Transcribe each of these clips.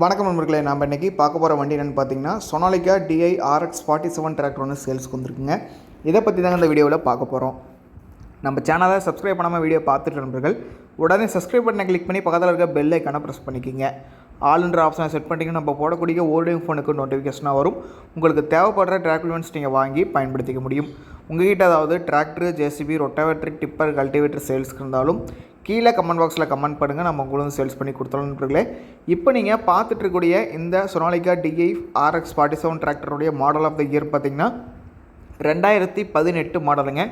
வணக்கம் நண்பர்களே நம்ம இன்றைக்கி பார்க்க போகிற வண்டி என்னென்னு பார்த்தீங்கன்னா Sonalika DI RX forty seven tractor ஒன்று சேல்ஸ்க்கு வந்துருக்குங்க. இதை பற்றி தாங்க இந்த வீடியோவில் பார்க்க போகிறோம் நம்ம சேனலை சப்ஸ்கிரைப் பண்ணாமல் வீடியோ பார்த்துட்டு நண்பர்கள் உடனே சப்ஸ்கிரைப் பட்டனை கிளிக் பண்ணி பக்கத்தில் இருக்க பெல் ஐக்கானை ப்ரெஸ் பண்ணிக்கிங்க. ஆளுன்ற ஆப்ஷனை செட் பண்ணிட்டீங்கன்னா நம்ம போடக்கூடிய ஓல்டிங் ஃபோனுக்கு நோட்டிஃபிகேஷனாக வரும். உங்களுக்கு தேவைப்படுற டிராக்குமெண்ட்ஸ் நீங்கள் வாங்கி பயன்படுத்திக்க முடியும். உங்ககிட்ட அதாவது tractor JCB rotavator tipper cultivator சேல்ஸ்க்கு இருந்தாலும் கீழே கமெண்ட் பாக்ஸில் கமெண்ட் பண்ணுங்கள் நம்ம உங்களும் சேல்ஸ் பண்ணி கொடுத்துருவோம் நண்பர்களே. இப்போ நீங்கள் பார்த்துட்ருக்கூடிய இந்த Sonalika DI RX forty seven டிராக்டருடைய model of the year பார்த்தீங்கன்னா ரெண்டாயிரத்தி பதினெட்டு மாடலுங்க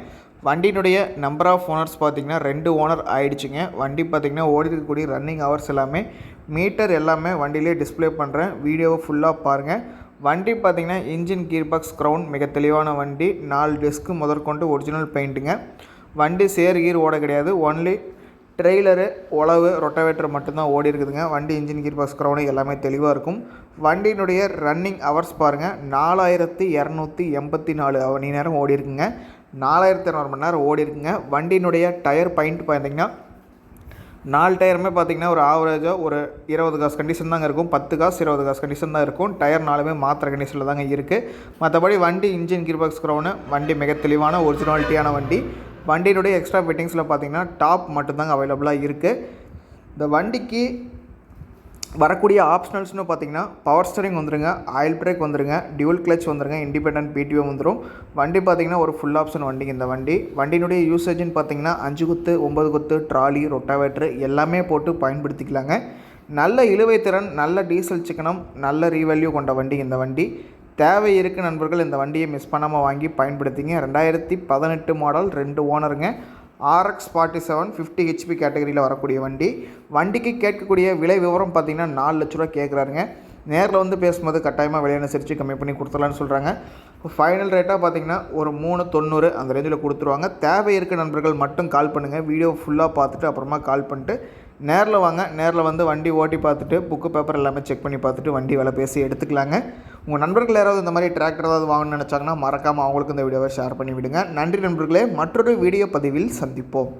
வண்டியினுடைய நம்பர் ஆஃப் ஓனர்ஸ் பார்த்தீங்கன்னா ரெண்டு ஓனர் ஆயிடுச்சுங்க. வண்டி பார்த்தீங்கன்னா ஓடி இருக்கக்கூடிய ரன்னிங் ஹவர்ஸ் எல்லாமே மீட்டர் எல்லாமே வண்டியிலே டிஸ்ப்ளே பண்ணுறேன் வீடியோவை ஃபுல்லாக பாருங்கள் வண்டி பார்த்தீங்கன்னா இன்ஜின் கீர் பாக்ஸ் க்ரௌன் மிக தெளிவான வண்டி. நாலு டெஸ்க்கு முதற்கொண்டு ஒரிஜினல் பெயிண்ட்டுங்க வண்டி சேர் கீர் ஓட கிடையாது. ஒன்லி ட்ரெய்லரு உழவு ரொட்டவேட்டர் மட்டும்தான் ஓடி இருக்குதுங்க. வண்டி இன்ஜின் கீர் க்ரௌனு எல்லாமே தெளிவாக இருக்கும். வண்டியினுடைய ரன்னிங் ஹவர்ஸ் பாருங்கள் நாலாயிரத்தி இரநூத்தி எண்பத்தி நாலு மணி நேரம் ஓடி இருக்குங்க. நாலாயிரத்தி இரநூறு மணி நேரம் ஓடி இருக்குங்க. வண்டியினுடைய டயர் பாயிண்ட் பார்த்தீங்கன்னா நாலு டயருமே பார்த்தீங்கன்னா ஒரு ஆவரேஜாக ஒரு இருபது காசு கண்டிஷன் தாங்க இருக்கும். பத்து காசு இருபது காசு கண்டிஷன் தான் இருக்கும். டயர் நாலுமே மாத்திர கண்டிஷனில் தாங்க இருக்குது மற்றபடி வண்டி இன்ஜின் கீர்பாக்ஸ் க்ரௌனு வண்டி மிக தெளிவான ஒரிஜினாலிட்டியான வண்டி. வண்டியினுடைய எக்ஸ்ட்ரா ஃபிட்டிங்ஸில் பார்த்தீங்கன்னா டாப் மட்டும்தாங்க அவைலபிளாக இருக்குது இந்த வண்டிக்கு வரக்கூடிய ஆப்ஷனல்ஸ்னு பார்த்தீங்கன்னா பவர் ஸ்டரிங் வந்துருங்க ஆயில் பிரேக் வந்துருங்க டியூல் கிளச் வந்துருங்க இண்டிபெண்டன்ட் பிடிஓ வந்துடும் வண்டி பார்த்தீங்கன்னா ஒரு ஃபுல் ஆப்ஷன் வண்டிங்க இந்த வண்டி. வண்டியினுடைய யூசேஜ்னு பார்த்தீங்கன்னா அஞ்சு குத்து ஒம்பது குத்து ட்ராலி ரொட்டாவேட்ரு எல்லாமே போட்டு பயன்படுத்திக்கலாங்க. நல்ல இழுவை திறன் நல்ல டீசல் சிக்கனம் நல்ல ரீவேல்யூ கொண்ட வண்டி இந்த வண்டி. தேவை இருக்கு நண்பர்கள் இந்த வண்டியை மிஸ் பண்ணாமல் வாங்கி பயன்படுத்திங்க. ரெண்டாயிரத்தி பதினெட்டு மாடல் ரெண்டு ஓனருங்க RX forty seven fifty HP கேட்டகரியில் வரக்கூடிய வண்டி. வண்டிக்கு கேட்கக்கூடிய விலை விவரம் பார்த்திங்கன்னா நாலு லட்ச ரூபா கேட்குறாருங்க நேரில் வந்து பேசும்போது கட்டாயமாக விலை அனுசரித்து கம்மி பண்ணி கொடுத்துலான்னு சொல்கிறாங்க ஃபைனல் ரேட்டாக பார்த்தீங்கன்னா ஒரு மூணு தொண்ணூறு அந்த ரேஞ்சில் கொடுத்துருவாங்க. தேவை இருக்க நண்பர்கள் மட்டும் கால் பண்ணுங்கள் வீடியோ ஃபுல்லாக பார்த்துட்டு அப்புறமா கால் பண்ணிட்டு நேரில் வாங்க. நேரில் வந்து வண்டி ஓட்டி பார்த்துட்டு புக்கு பேப்பர் எல்லாமே செக் பண்ணி பார்த்துட்டு வண்டி விலை பேசி எடுத்துக்கலாங்க. உங்கள் நண்பர்கள் யாராவது இந்த மாதிரி டிராக்டர் ஏதாவது வாங்கணும்னு நினச்சாங்கன்னா மறக்காமல் அவங்களுக்கு இந்த வீடியோவை ஷேர் பண்ணி விடுங்க நன்றி நண்பர்களே மற்றொரு வீடியோ பதிவில் சந்திப்போம்.